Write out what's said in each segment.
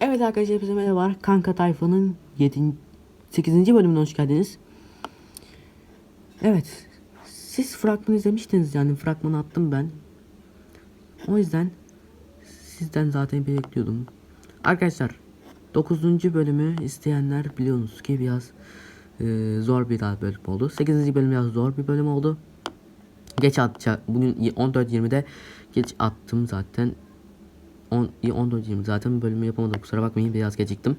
Evet arkadaşlar hepinize merhaba. Kanka Tayfa'nın 7. 8. bölümüne hoş geldiniz. Evet. Siz fragmanı izlemiştiniz yani fragmanı attım ben. O yüzden sizden zaten bekliyordum. Arkadaşlar 9. bölümü isteyenler biliyorsunuz ki biraz e, zor bir daha bölüm oldu. 8. bölüm biraz zor bir bölüm oldu. Geç atacak. Bugün 14.20'de geç attım zaten. 10 14.20 zaten bölümü yapamadım kusura bakmayın biraz geciktim.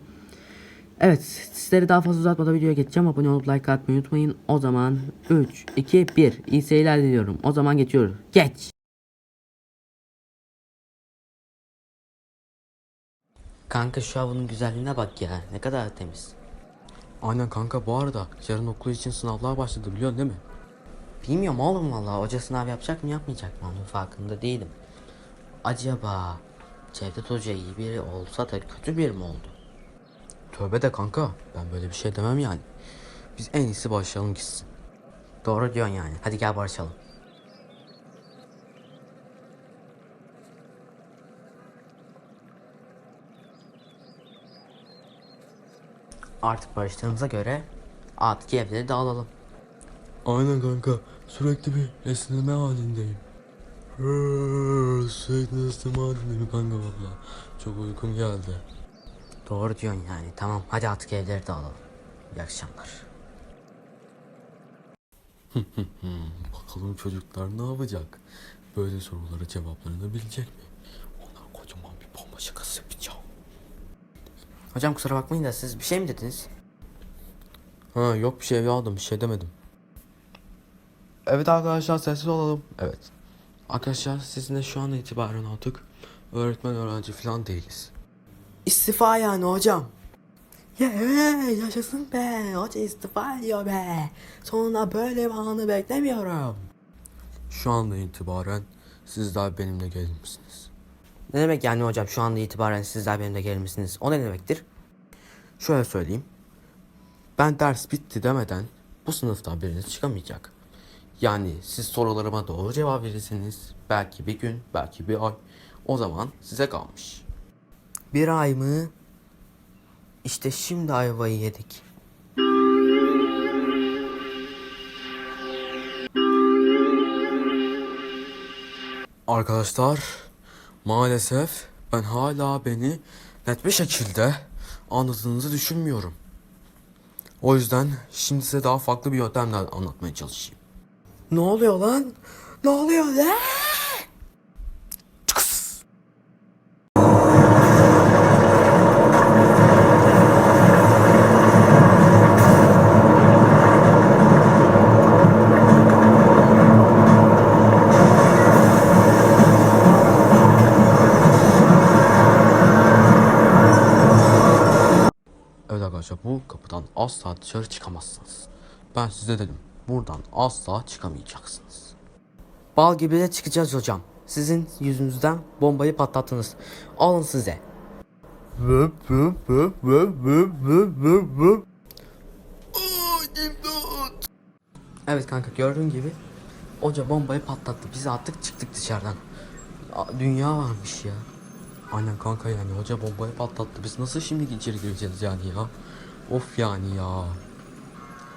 Evet sizleri daha fazla uzatmadan videoya geçeceğim. Abone olup like atmayı unutmayın. O zaman 3, 2, 1 iyi seyirler diliyorum. O zaman geçiyoruz. Geç. Kanka şu havanın güzelliğine bak ya. Ne kadar temiz. Aynen kanka bu arada yarın okul için sınavlar başladı biliyorsun değil mi? Bilmiyorum oğlum vallahi hoca sınav yapacak mı yapmayacak mı onun farkında değilim. Acaba Cevdet Hoca iyi biri olsa da kötü biri mi oldu? Tövbe de kanka ben böyle bir şey demem yani. Biz en iyisi başlayalım gitsin. Doğru diyorsun yani. Hadi gel barışalım. Artık barıştığımıza göre artık evleri dağılalım. Aynen kanka sürekli bir esneme halindeyim. Sürekli esneme halindeyim kanka valla. Çok uykum geldi. Doğru diyorsun yani. Tamam hadi artık evleri dağılalım. İyi akşamlar. Bakalım çocuklar ne yapacak? Böyle sorulara cevaplarını bilecek mi? Onlar kocaman bir bomba şakası yapacağım. Hocam kusura bakmayın da siz bir şey mi dediniz? Ha yok bir şey evladım bir şey demedim. Evet arkadaşlar sessiz olalım. Evet. Arkadaşlar sizinle şu an itibaren artık öğretmen öğrenci falan değiliz. İstifa yani hocam. Ya yaşasın be. Hoca istifa ediyor be. Sonra böyle bir anı beklemiyorum. Şu anda itibaren sizler benimle gelir misiniz? Ne demek yani hocam şu anda itibaren sizler benimle gelir misiniz? O ne demektir? Şöyle söyleyeyim. Ben ders bitti demeden bu sınıftan biriniz çıkamayacak. Yani siz sorularıma doğru cevap verirsiniz. Belki bir gün, belki bir ay. O zaman size kalmış. Bir ay mı? İşte şimdi ayvayı yedik. Arkadaşlar maalesef ben hala beni net bir şekilde anladığınızı düşünmüyorum. O yüzden şimdi size daha farklı bir yöntemle anlatmaya çalışayım. Ne oluyor lan? Ne oluyor lan? Evet arkadaşlar bu kapıdan asla dışarı çıkamazsınız. Ben size dedim buradan asla çıkamayacaksınız. Bal gibi de çıkacağız hocam. Sizin yüzünüzden bombayı patlattınız. Alın size. Evet kanka gördüğün gibi hoca bombayı patlattı. Biz artık çıktık dışarıdan. Dünya varmış ya. Aynen kanka yani hoca bombayı patlattı. Biz nasıl şimdi içeri gireceğiz yani ya? Of yani ya.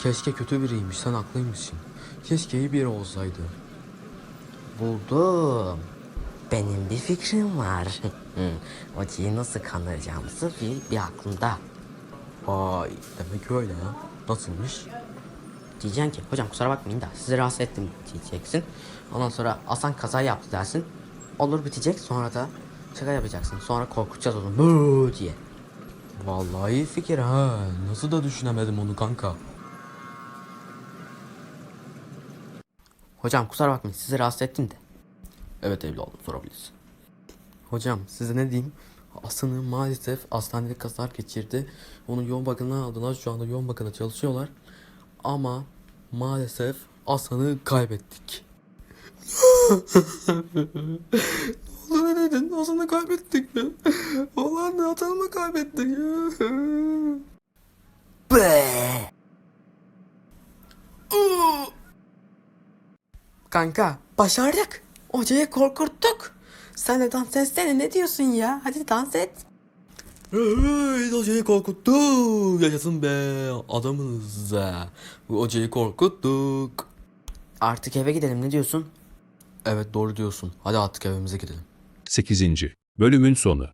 Keşke kötü biriymiş sen haklıymışsın. Keşke iyi biri olsaydı. Buldum. Benim bir fikrim var. Hocayı nasıl kandıracağımızı bir, bir aklımda. Vay demek öyle ha. Nasılmış? Diyeceksin ki hocam kusura bakmayın da sizi rahatsız ettim diyeceksin. Ondan sonra Hasan kaza yaptı dersin. Olur bitecek sonra da şaka yapacaksın. Sonra korkutacağız onu bu diye. Vallahi iyi fikir ha. Nasıl da düşünemedim onu kanka. Hocam kusura bakmayın sizi rahatsız ettim de. Evet evladım sorabilirsin. Hocam size ne diyeyim? Hasan'ı maalesef hastanede kazar geçirdi. Onu yoğun bakımına aldılar. Şu anda yoğun bakımda çalışıyorlar. Ama maalesef Hasan'ı kaybettik. ne oldu ne dedin? Hasan'ı kaybettik mi? Ulan Hasan'ı mı kaybettik ya? Be! Kanka başardık. Hocayı korkuttuk. Sen de dans etsene ne diyorsun ya? Hadi dans et. Hey, hocayı korkuttuk. Yaşasın be. Adamız. Bu hocayı korkuttuk. Artık eve gidelim ne diyorsun? Evet doğru diyorsun. Hadi artık evimize gidelim. 8. Bölümün sonu